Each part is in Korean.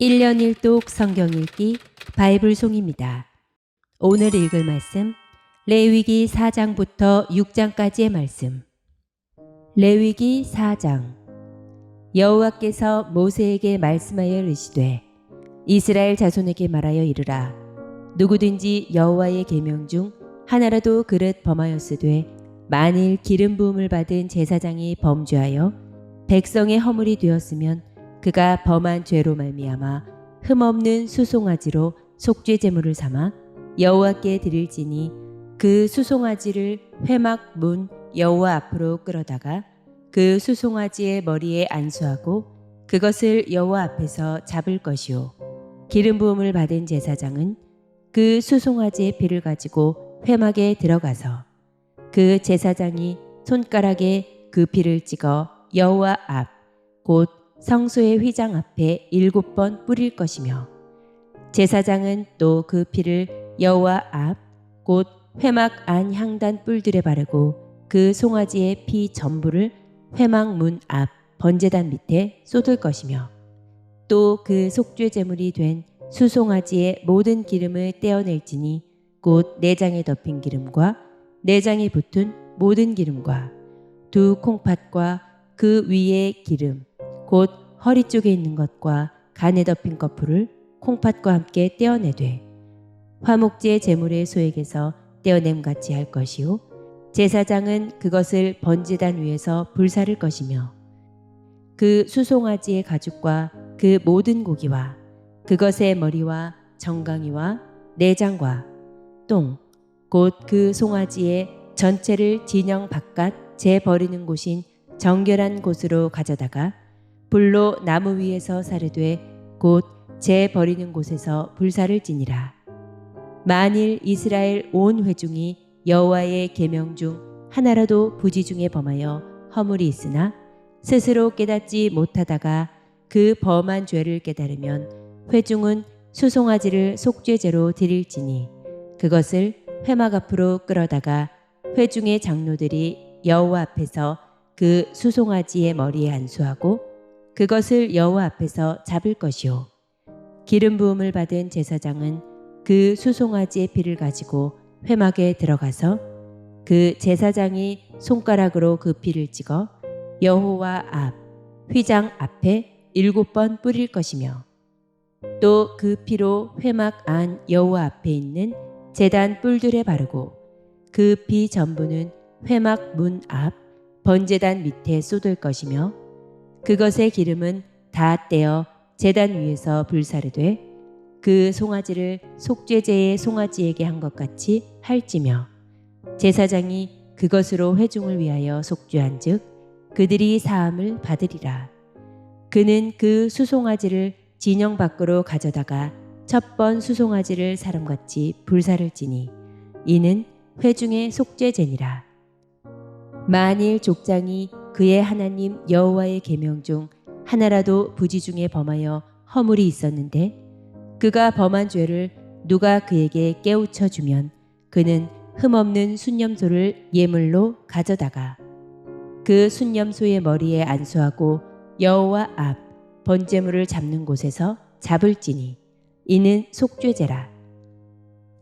1년 1독 성경 읽기 바이블 송입니다. 오늘 읽을 말씀 레위기 4장부터 6장까지의 말씀. 레위기 4장 여호와께서 모세에게 말씀하여 이르시되 이스라엘 자손에게 말하여 이르라 누구든지 여호와의 계명 중 하나라도 그릇 범하였으되 만일 기름 부음을 받은 제사장이 범죄하여 백성의 허물이 되었으면 그가 범한 죄로 말미암아 흠없는 수송아지로 속죄 제물을 삼아 여호와께 드릴지니 그 수송아지를 회막 문 여호와 앞으로 끌어다가 그 수송아지의 머리에 안수하고 그것을 여호와 앞에서 잡을 것이요. 기름 부음을 받은 제사장은 그 수송아지의 피를 가지고 회막에 들어가서 그 제사장이 손가락에 그 피를 찍어 여호와 앞 곧 성소의 휘장 앞에 일곱 번 뿌릴 것이며 제사장은 또 그 피를 여호와 앞 곧 회막 안 향단 뿔들에 바르고 그 송아지의 피 전부를 회막 문 앞 번제단 밑에 쏟을 것이며 또 그 속죄 제물이 된 수송아지의 모든 기름을 떼어낼지니 곧 내장에 덮인 기름과 내장에 붙은 모든 기름과 두 콩팥과 그 위의 기름 곧 허리 쪽에 있는 것과 간에 덮인 거풀을 콩팥과 함께 떼어내되 화목제 제물의 소액에서 떼어냄 같이 할 것이요. 제사장은 그것을 번제단 위에서 불사를 것이며 그 수송아지의 가죽과 그 모든 고기와 그것의 머리와 정강이와 내장과 똥 곧 그 송아지의 전체를 진영 바깥 재 버리는 곳인 정결한 곳으로 가져다가 불로 나무 위에서 사르되 곧 재 버리는 곳에서 불사를 지니라. 만일 이스라엘 온 회중이 여호와의 계명 중 하나라도 부지 중에 범하여 허물이 있으나 스스로 깨닫지 못하다가 그 범한 죄를 깨달으면 회중은 수송아지를 속죄제로 드릴지니 그것을 회막 앞으로 끌어다가 회중의 장로들이 여호와 앞에서 그 수송아지의 머리에 안수하고 그것을 여호와 앞에서 잡을 것이요 기름 부음을 받은 제사장은 그 수송아지의 피를 가지고 회막에 들어가서 그 제사장이 손가락으로 그 피를 찍어 여호와 앞 휘장 앞에 일곱 번 뿌릴 것이며 또 그 피로 회막 안 여호와 앞에 있는 제단 뿔들에 바르고 그 피 전부는 회막 문 앞 번제단 밑에 쏟을 것이며 그것의 기름은 다 떼어 제단 위에서 불사르되 그 송아지를 속죄제의 송아지에게 한 것 같이 할지며 제사장이 그것으로 회중을 위하여 속죄한즉 그들이 사함을 받으리라. 그는 그 수송아지를 진영 밖으로 가져다가 첫 번 수송아지를 사람같이 불사를 지니 이는 회중의 속죄제니라. 만일 족장이 그의 하나님 여호와의 계명 중 하나라도 부지 중에 범하여 허물이 있었는데 그가 범한 죄를 누가 그에게 깨우쳐 주면 그는 흠없는 순념소를 예물로 가져다가 그 순념소의 머리에 안수하고 여호와 앞 번제물을 잡는 곳에서 잡을지니 이는 속죄제라.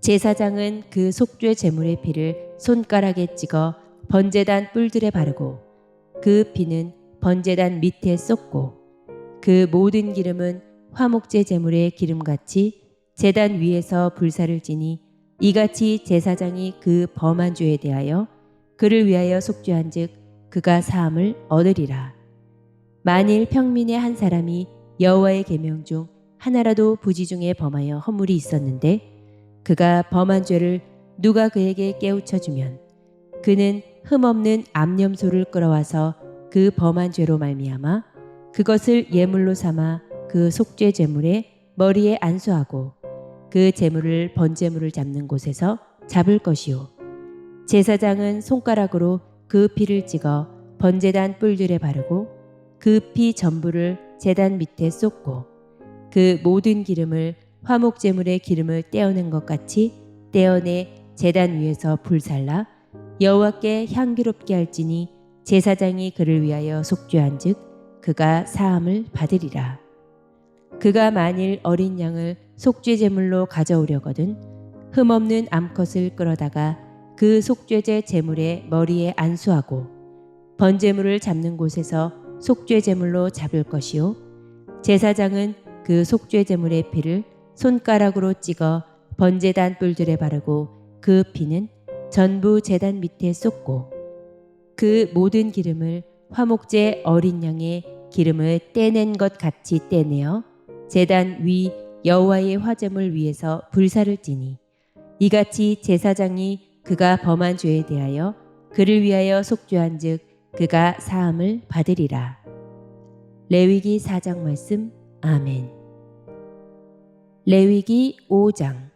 제사장은 그 속죄 제물의 피를 손가락에 찍어 번제단 뿔들에 바르고 그 피는 번제단 밑에 쏟고 그 모든 기름은 화목제 제물의 기름같이 제단 위에서 불사를 지니 이같이 제사장이 그 범한 죄에 대하여 그를 위하여 속죄한즉 그가 사함을 얻으리라. 만일 평민의 한 사람이 여호와의 계명 중 하나라도 부지 중에 범하여 허물이 있었는데 그가 범한 죄를 누가 그에게 깨우쳐 주면 그는 흠없는 암염소를 끌어와서 그 범한 죄로 말미암아 그것을 예물로 삼아 그 속죄 제물의 머리에 안수하고 그 제물을 번제물을 잡는 곳에서 잡을 것이요. 제사장은 손가락으로 그 피를 찍어 번제단 뿔들에 바르고 그 피 전부를 제단 밑에 쏟고 그 모든 기름을 화목 제물의 기름을 떼어낸 것 같이 떼어내 제단 위에서 불살라 여호와께 향기롭게 할지니 제사장이 그를 위하여 속죄한즉 그가 사함을 받으리라. 그가 만일 어린 양을 속죄 제물로 가져오려거든 흠없는 암컷을 끌어다가 그 속죄제 제물의 머리에 안수하고 번제물을 잡는 곳에서 속죄 제물로 잡을 것이요 제사장은 그 속죄 제물의 피를 손가락으로 찍어 번제단 뿔들에 바르고 그 피는 전부 제단 밑에 쏟고 그 모든 기름을 화목제 어린 양의 기름을 떼낸 것 같이 떼내어 제단 위 여호와의 화제물 위에서 불사를 찌니 이같이 제사장이 그가 범한 죄에 대하여 그를 위하여 속죄한즉 그가 사함을 받으리라. 레위기 4장 말씀 아멘. 레위기 5장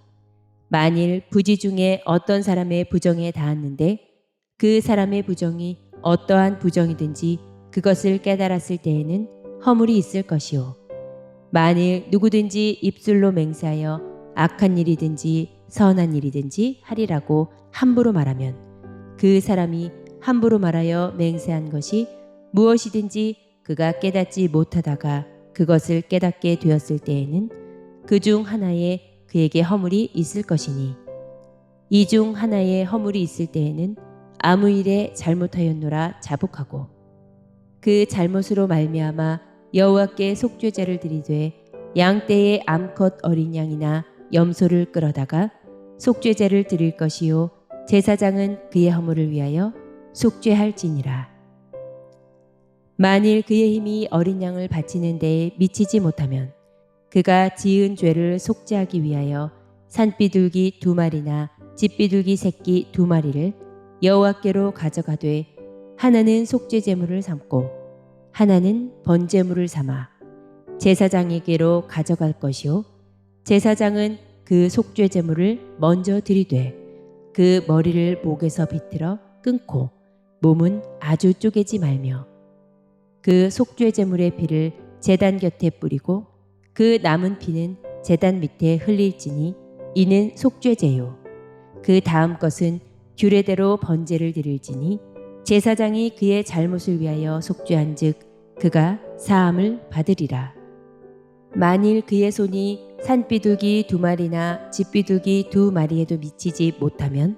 만일 부지 중에 어떤 사람의 부정에 닿았는데 그 사람의 부정이 어떠한 부정이든지 그것을 깨달았을 때에는 허물이 있을 것이요. 만일 누구든지 입술로 맹세하여 악한 일이든지 선한 일이든지 하리라고 함부로 말하면 그 사람이 함부로 말하여 맹세한 것이 무엇이든지 그가 깨닫지 못하다가 그것을 깨닫게 되었을 때에는 그 중 하나에 그에게 허물이 있을 것이니. 이 중 하나에 허물이 있을 때에는 아무 일에 잘못하였노라 자복하고 그 잘못으로 말미암아 여호와께 속죄제를 드리되 양 떼의 암컷 어린 양이나 염소를 끌어다가 속죄제를 드릴 것이요 제사장은 그의 허물을 위하여 속죄할지니라. 만일 그의 힘이 어린 양을 바치는 데에 미치지 못하면 그가 지은 죄를 속죄하기 위하여 산비둘기 두 마리나 집비둘기 새끼 두 마리를 여호와께로 가져가되 하나는 속죄 제물을 삼고 하나는 번제물을 삼아 제사장에게로 가져갈 것이요 제사장은 그 속죄 제물을 먼저 들이되 그 머리를 목에서 비틀어 끊고 몸은 아주 쪼개지 말며 그 속죄 제물의 피를 제단 곁에 뿌리고 그 남은 피는 제단 밑에 흘릴지니 이는 속죄제요. 그 다음 것은 규례대로 번제를 드릴지니 제사장이 그의 잘못을 위하여 속죄한즉 그가 사함을 받으리라. 만일 그의 손이 산비둘기 두 마리나 집비둘기 두 마리에도 미치지 못하면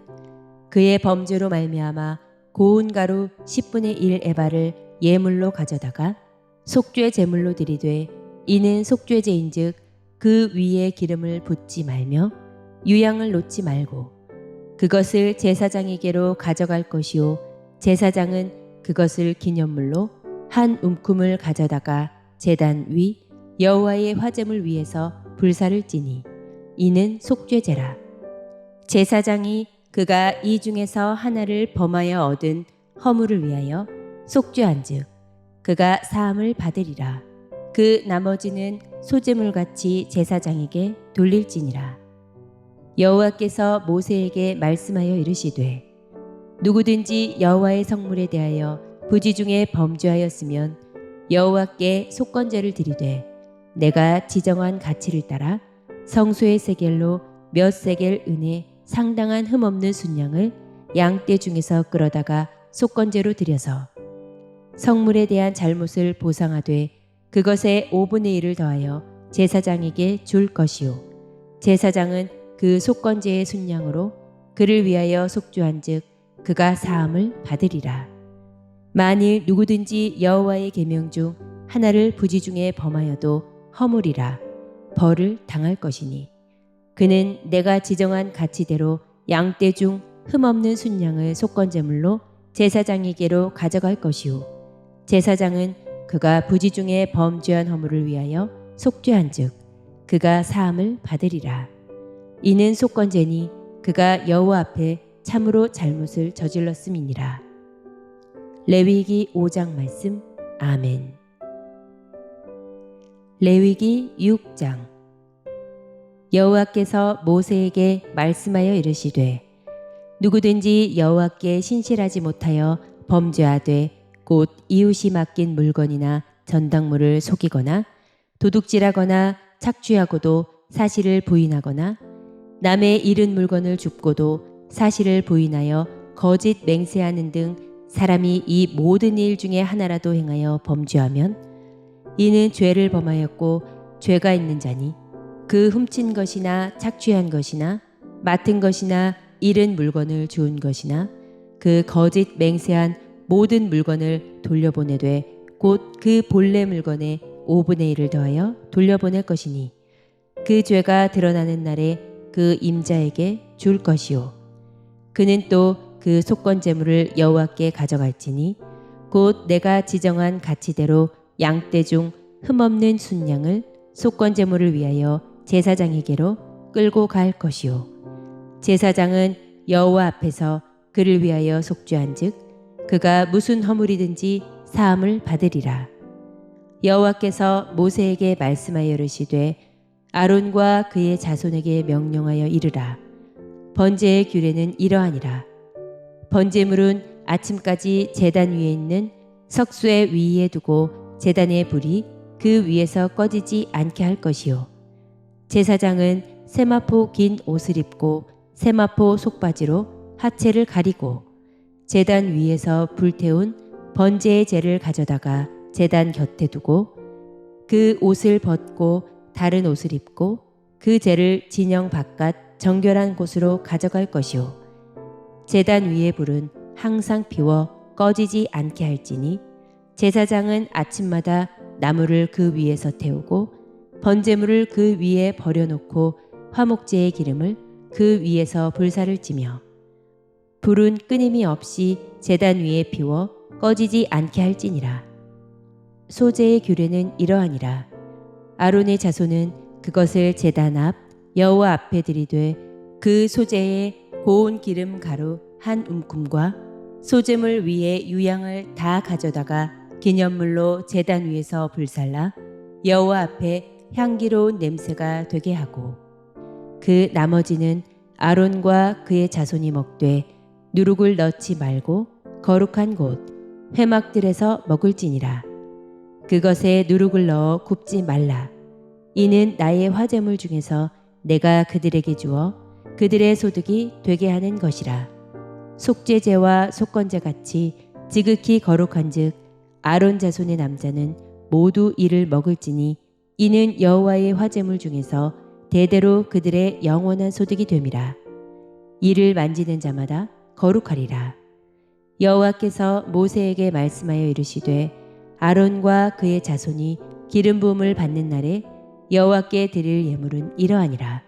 그의 범죄로 말미암아 고운 가루 10분의 1 에바를 예물로 가져다가 속죄 제물로 드리되 이는 속죄제인즉 그 위에 기름을 붓지 말며 유향을 놓지 말고 그것을 제사장에게로 가져갈 것이요. 제사장은 그것을 기념물로 한 움큼을 가져다가 제단 위 여호와의 화제물 위에서 불사를 찌니 이는 속죄제라. 제사장이 그가 이 중에서 하나를 범하여 얻은 허물을 위하여 속죄한즉 그가 사함을 받으리라 그 나머지는 소재물 같이 제사장에게 돌릴지니라. 여호와께서 모세에게 말씀하여 이르시되 누구든지 여호와의 성물에 대하여 부지 중에 범죄하였으면 여호와께 속건제를 드리되 내가 지정한 가치를 따라 성소의 세겔로 몇 세겔 은에 상당한 흠없는 순양을 양떼 중에서 끌어다가 속건제로 드려서 성물에 대한 잘못을 보상하되 그것에 5분의 1을 더하여 제사장에게 줄 것이요 제사장은 그 속건제의 순양으로 그를 위하여 속주한즉 그가 사함을 받으리라. 만일 누구든지 여호와의 계명 중 하나를 부지 중에 범하여도 허물이라. 벌을 당할 것이니. 그는 내가 지정한 가치대로 양떼 중 흠없는 순양을 속건제물로 제사장에게로 가져갈 것이요 제사장은 그가 부지 중에 범죄한 허물을 위하여 속죄한즉 그가 사함을 받으리라. 이는 속건제니 그가 여호와 앞에 참으로 잘못을 저질렀음이니라. 레위기 5장 말씀 아멘. 레위기 6장 여호와께서 모세에게 말씀하여 이르시되 누구든지 여호와께 신실하지 못하여 범죄하되 곧 이웃이 맡긴 물건이나 전당물을 속이거나 도둑질하거나 착취하고도 사실을 부인하거나 남의 잃은 물건을 줍고도 사실을 부인하여 거짓 맹세하는 등 사람이 이 모든 일 중에 하나라도 행하여 범죄하면 이는 죄를 범하였고 죄가 있는 자니 그 훔친 것이나 착취한 것이나 맡은 것이나 잃은 물건을 주운 것이나 그 거짓 맹세한 모든 물건을 돌려보내되 곧 그 본래 물건의 5분의 1을 더하여 돌려보낼 것이니 그 죄가 드러나는 날에 그 임자에게 줄 것이요. 그는 또 그 속건 제물을 여호와께 가져갈지니 곧 내가 지정한 가치대로 양떼 중 흠없는 순양을 속건 제물을 위하여 제사장에게로 끌고 갈 것이요. 제사장은 여호와 앞에서 그를 위하여 속죄한즉 그가 무슨 허물이든지 사함을 받으리라. 여호와께서 모세에게 말씀하여 이르시되 아론과 그의 자손에게 명령하여 이르라. 번제의 규례는 이러하니라. 번제물은 아침까지 제단 위에 있는 석쇠 위에 두고 제단의 불이 그 위에서 꺼지지 않게 할 것이요. 제사장은 세마포 긴 옷을 입고 세마포 속바지로 하체를 가리고 제단 위에서 불태운 번제의 재를 가져다가 제단 곁에 두고 그 옷을 벗고 다른 옷을 입고 그 재를 진영 바깥 정결한 곳으로 가져갈 것이요 제단 위의 불은 항상 피워 꺼지지 않게 할지니 제사장은 아침마다 나무를 그 위에서 태우고 번제물을 그 위에 버려놓고 화목제의 기름을 그 위에서 불사를 찌며 불은 끊임이 없이 제단 위에 피워 꺼지지 않게 할지니라. 소재의 규례는 이러하니라. 아론의 자손은 그것을 제단 앞 여호와 앞에 들이되 그 소재에 고운 기름 가루 한 움큼과 소재물 위에 유향을 다 가져다가 기념물로 제단 위에서 불살라 여호와 앞에 향기로운 냄새가 되게 하고 그 나머지는 아론과 그의 자손이 먹되 누룩을 넣지 말고 거룩한 곳 회막들에서 먹을지니라. 그것에 누룩을 넣어 굽지 말라. 이는 나의 화제물 중에서 내가 그들에게 주어 그들의 소득이 되게 하는 것이라. 속죄제와 속건제 같이 지극히 거룩한즉 아론 자손의 남자는 모두 이를 먹을지니 이는 여호와의 화제물 중에서 대대로 그들의 영원한 소득이 됨이라. 이를 만지는 자마다 거룩하리라. 여호와께서 모세에게 말씀하여 이르시되 아론과 그의 자손이 기름 부음을 받는 날에 여호와께 드릴 예물은 이러하니라.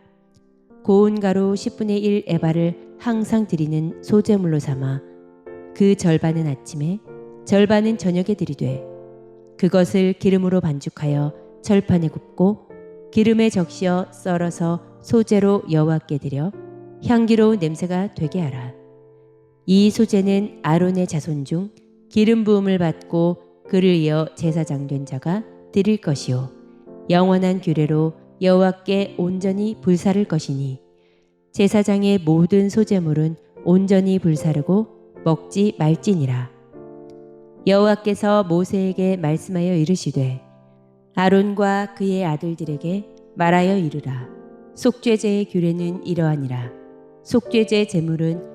고운 가루 10분의 1 에바를 항상 드리는 소제물로 삼아 그 절반은 아침에 절반은 저녁에 드리되 그것을 기름으로 반죽하여 절판에 굽고 기름에 적시어 썰어서 소재로 여호와께 드려 향기로운 냄새가 되게 하라. 이 소재는 아론의 자손 중 기름 부음을 받고 그를 이어 제사장 된 자가 드릴 것이요 영원한 규례로 여호와께 온전히 불사를 것이니 제사장의 모든 소재물은 온전히 불사르고 먹지 말지니라. 여호와께서 모세에게 말씀하여 이르시되 아론과 그의 아들들에게 말하여 이르라. 속죄제의 규례는 이러하니라. 속죄제 제물은